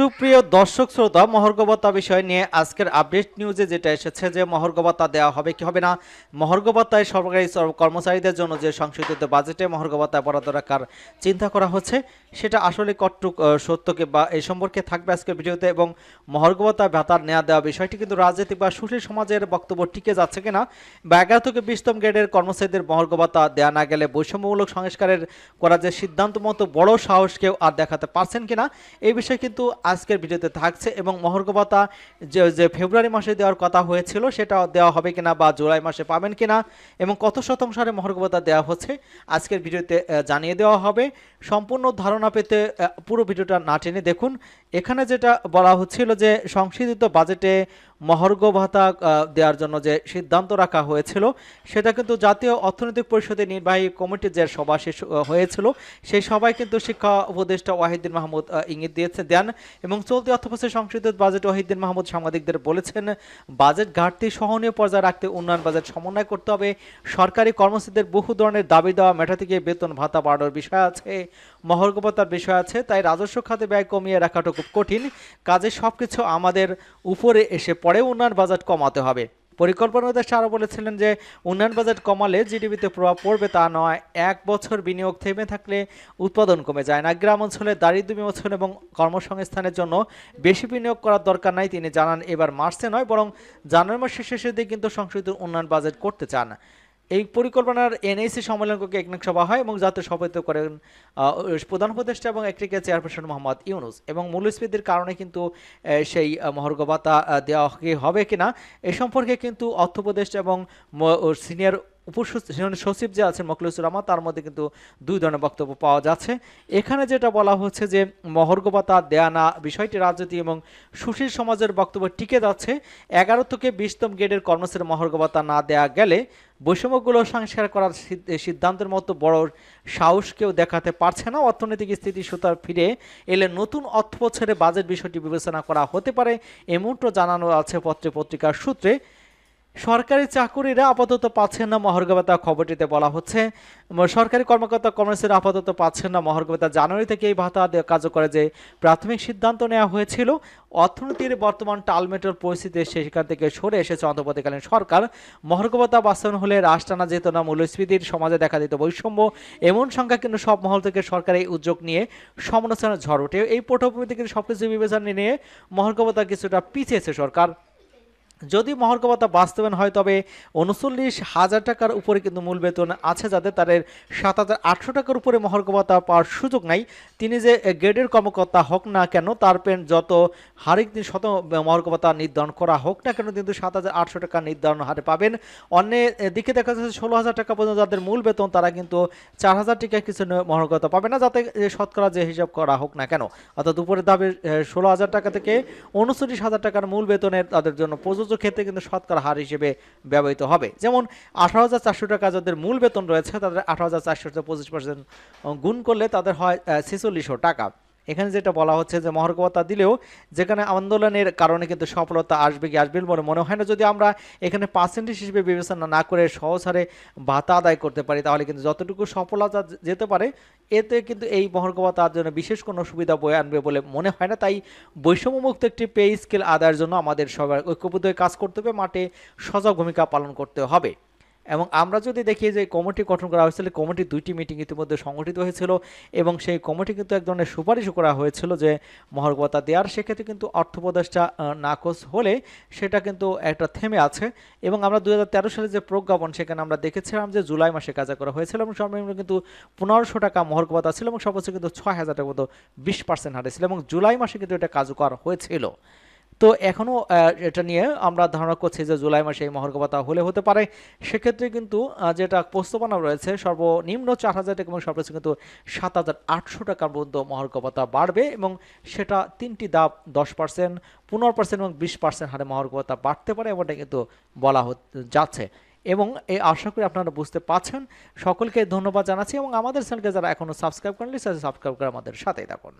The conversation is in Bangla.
সুপ্রিয় দর্শক শ্রোতা, মহর্গবতা বিষয় নিয়ে আজকের আপডেট নিউজে যেটা এসেছে যে মহর্গবতা দেওয়া হবে, কি হবে না? মহর্গবতায় সরকারি কর্মচারীদের জন্য যে সংশোধিত বাজেটে মহর্গবতায় বরাদ্দ রাখার চিন্তা করা হচ্ছে, সেটা আসলে কটটুক সত্যকে বা এই সম্পর্কে থাকবে আজকের ভিডিওতে এবং মহর্গবতা ভাতার নেওয়া দেওয়া বিষয়টি কিন্তু রাজনীতি বা সুশীল সমাজের বক্তব্য টিকে যাচ্ছে কিনা বা এগারো থেকে বিশতম গ্রেডের কর্মচারীদের মহর্গবতা দেওয়া না গেলে বৈষম্যমূলক সংস্কারের করা যে সিদ্ধান্ত মতো বড় সাহস কেউ আর দেখাতে পারছেন কিনা এই বিষয়ে কিন্তু আজকের ভিডিওতে থাকছে এবং মহর্গবতা যে যে ফেব্রুয়ারি মাসে দেওয়ার কথা হয়েছিল সেটা দেওয়া হবে কিনা বা জুলাই মাসে পাবেন কিনা এবং কত শতাংশ হারে মহর্গবতা দেওয়া হচ্ছে আজকের ভিডিওতে জানিয়ে দেওয়া হবে। সম্পূর্ণ ধারণা পেতে পুরো ভিডিওটা না টেনে দেখুন। এখানে যেটা বলা হচ্ছিল যে, সংশোধিত বাজেটে মহর্গ ভাতা দেওয়ার জন্য যে সিদ্ধান্ত রাখা হয়েছিল, সেটা কিন্তু জাতীয় অর্থনৈতিক পরিষদের নির্বাহী কমিটির যে সভা শেষ হয়েছিল, সেই সভায় কিন্তু শিক্ষা উপদেষ্টা ওয়াহিদ্দিন মাহমুদ ইঙ্গিত দিয়েছে, দেন এবং চলতি অর্থবছরের সংশোধিত বাজেট ওয়াহিদ্দিন মাহমুদ সাংবাদিকদের বলেছেন, বাজেট ঘাটতি সহনীয় পর্যায়ে রাখতে উন্নয়ন বাজেট সমন্বয় করতে হবে। সরকারি কর্মসূচিদের বহু ধরনের দাবি দেওয়া মেটাতে গিয়ে বেতন ভাতা বাড়ানোর বিষয় আছে, মহর্গবতার বিষয় আছে, তাই রাজস্ব খাতে ব্যয় কমিয়ে রাখাটা খুব কঠিন। কাজে সবকিছু আমাদের উপরে এসে পড়ে, উন্নয়ন বাজেট কমাতে হবে। পরিকল্পনা উপদেষ্টা আরও বলেছিলেন যে, উন্নয়ন বাজেট কমালে জিডিপিতে প্রভাব পড়বে তা নয়। এক বছর বিনিয়োগ থেমে থাকলে উৎপাদন কমে যায় না। গ্রাম অঞ্চলে দারিদ্র বিমোচন এবং কর্মসংস্থানের জন্য বেশি বিনিয়োগ করার দরকার নাই তিনি জানান। এবার মার্চে নয়, বরং জানুয়ারি মাসের শেষের দিকে কিন্তু সংশোধিত উন্নয়ন বাজেট করতে চান। এই পরিকল্পনার এনএসি সম্মেলনকে একনেক সভা হয় এবং জাতীয় সভাপতিত্ব করেন প্রধান উপদেষ্টা এবং একটিকে চেয়ারপারসন মোহাম্মদ ইউনুস। এবং মূল্যস্ফীতির কারণে কিন্তু সেই মহার্ঘ ভাতা দেওয়া হবে কিনা, এ সম্পর্কে কিন্তু অর্থ উপদেষ্টা এবং সিনিয়র উপসচিব সচিব যে আছেন মকলুসুর রহমান, তার মধ্যে কিন্তু দুই ধরনের বক্তব্য পাওয়া যাচ্ছে। এখানে যেটা বলা হচ্ছে যে মহর্ঘ ভাতা দেয়া না বিষয়টি রাজনীতি এবং সুশীল সমাজের বক্তব্য টিকে যাচ্ছে। এগারো থেকে বিশতম গ্রেডের কর্মচারী মহর্ঘ ভাতা না দেয়া গেলে বৈষম্যগুলো সংস্কার করার সিদ্ধান্তের মতো বড় সাহস কেউ দেখাতে পারছে না। অর্থনৈতিক স্থিতি সুতার ফিরে এলে নতুন অর্থ বছরে বাজেট বিষয়টি বিবেচনা করা হতে পারে। এমনটা জানানো আছে পত্রে পত্রিকার সূত্রে। সরকারি চাকুরিরা আপাতত পাচ্ছেন না মহর্গবেতা। খবরটিতে বলা হচ্ছে সরকারি কর্মকর্তা কর্মচারীরা আপাতত পাচ্ছেন না মহর্গবেতা। জানুয়ারি থেকে এই ভাতা কার্যকরে যে প্রাথমিক সিদ্ধান্ত নেওয়া হয়েছিল, অর্থনীতির বর্তমান টালমেটোর পরিস্থিতি সেখান থেকে সরে এসেছে অন্তর্বর্তীকালীন সরকার। মহর্গবতা বাস্তবায়ন হলে রাশ টানা যেত না মূল্যস্ফীতির সমাজে দেখা দিত বৈষম্য, এমন সংখ্যা কিন্তু সব মহল থেকে সরকার এই উদ্যোগ নিয়ে সমালোচনার ঝড় ওঠে। এই পটভূমিতে কিন্তু সবকিছু বিবেচনা নিয়ে মহর্গবতা কিছুটা পিছিয়েছে সরকার। যদি মহর্গবতা বাস্তবায়ন হয়, তবে উনচল্লিশ হাজার টাকার উপরে কিন্তু মূল বেতন আছে যাদের। তাদের সাত হাজার আটশো টাকার উপরে মহর্গবতা পাওয়ার সুযোগ নাই। তিনি যে গ্রেডের কর্মকর্তা হোক না কেন, তার পেন যত হারে দিন শত মহর্গবতা নির্ধারণ করা হোক না কেন, কিন্তু সাত হাজার আটশো টাকা নির্ধারণ হারে পাবেন। অন্য দিকে দেখা যাচ্ছে ষোলো হাজার টাকা পর্যন্ত যাদের মূল বেতন, তারা কিন্তু চার হাজার টাকা কিছু মহর্গতা পাবে না, যাতে শতকরা যে হিসাব করা হোক না কেন। অর্থাৎ উপরের দাবি ষোলো হাজার টাকা থেকে উনচল্লিশ হাজার টাকার মূল বেতনের তাদের জন্য প্রযোজ্য ক্ষেত্রে কিন্তু শতকরা হার হিসেবে ব্যবহৃত হবে। যেমন, আঠারো হাজার চারশো টাকা যাদের মূল বেতন রয়েছে, তাদের আঠারো হাজার চারশো পঁচিশ পার্সেন্ট গুণ করলে তাদের হয় ছেচল্লিশশো টাকা। এখানে যেটা বলা হচ্ছে যে মহর্গবতা দিলেও যেখানে আন্দোলনের কারণে কিন্তু সফলতা আসবে কি আসবে বলে মনে হয় না। যদি আমরা এখানে পার্সেন্টেজ হিসেবে বিবেচনা না করে সহজ হারে ভাতা আদায় করতে পারি, তাহলে কিন্তু যতটুকু সফলতা যেতে পারে, এতে কিন্তু এই মহর্গবতার জন্য বিশেষ কোনো সুবিধা বয়ে আনবে বলে মনে হয় না। তাই বৈষম্যমুক্ত একটি পে স্কেল আদায়ের জন্য আমাদের সবার ঐক্যবদ্ধ কাজ করতে হবে, মাঠে সজাগ ভূমিকা পালন করতে হবে। এবং আমরা যদি দেখি যে কমিটি গঠন করা হয়েছিল কমিটি দুইটি মিটিং ইতিমধ্যে সংগঠিত হয়েছিল এবং সেই কমিটি কিন্তু এক ধরনের সুপারিশও করা হয়েছিল যে মহর্গতা দেওয়ার। সেক্ষেত্রে কিন্তু অর্থ আহ, নাকচ হলে সেটা কিন্তু একটা থেমে আছে এবং আমরা দুই হাজার তেরো সালে যে প্রজ্ঞাপন সেখানে আমরা দেখেছিলাম যে জুলাই মাসে কাজা করা হয়েছিল এবং সর্বনিম্ন কিন্তু পনেরোশো টাকা মহর্গবতা ছিল এবং সর্বোচ্চ কিন্তু ছয় হাজার টাকা মতো বিশ পার্সেন্ট হারে ছিল এবং জুলাই মাসে কিন্তু এটা কার্যকর হয়েছিল। তো এখনও এটা নিয়ে আমরা ধারণা করছি যে জুলাই মাসে এই মহর্গবতা হলে হতে পারে। সেক্ষেত্রে কিন্তু যেটা প্রস্তাবনা রয়েছে, সর্বনিম্ন চার হাজার টাকা এবং সর্বোচ্চ কিন্তু সাত হাজার আটশো টাকার মধ্যে মহর্গবতা বাড়বে এবং সেটা তিনটি দাব দশ পার্সেন্ট, পনেরো পার্সেন্ট এবং বিশ পার্সেন্ট হারে মহর্গবতা বাড়তে পারে এমনটা কিন্তু বলা যাচ্ছে। এবং এই আশা করি আপনারা বুঝতে পারছেন। সকলকে ধন্যবাদ জানাচ্ছি এবং আমাদের চ্যানেলকে যারা এখনও সাবস্ক্রাইব করেননি, সাবস্ক্রাইব করে আমাদের সাথেই থাকুন।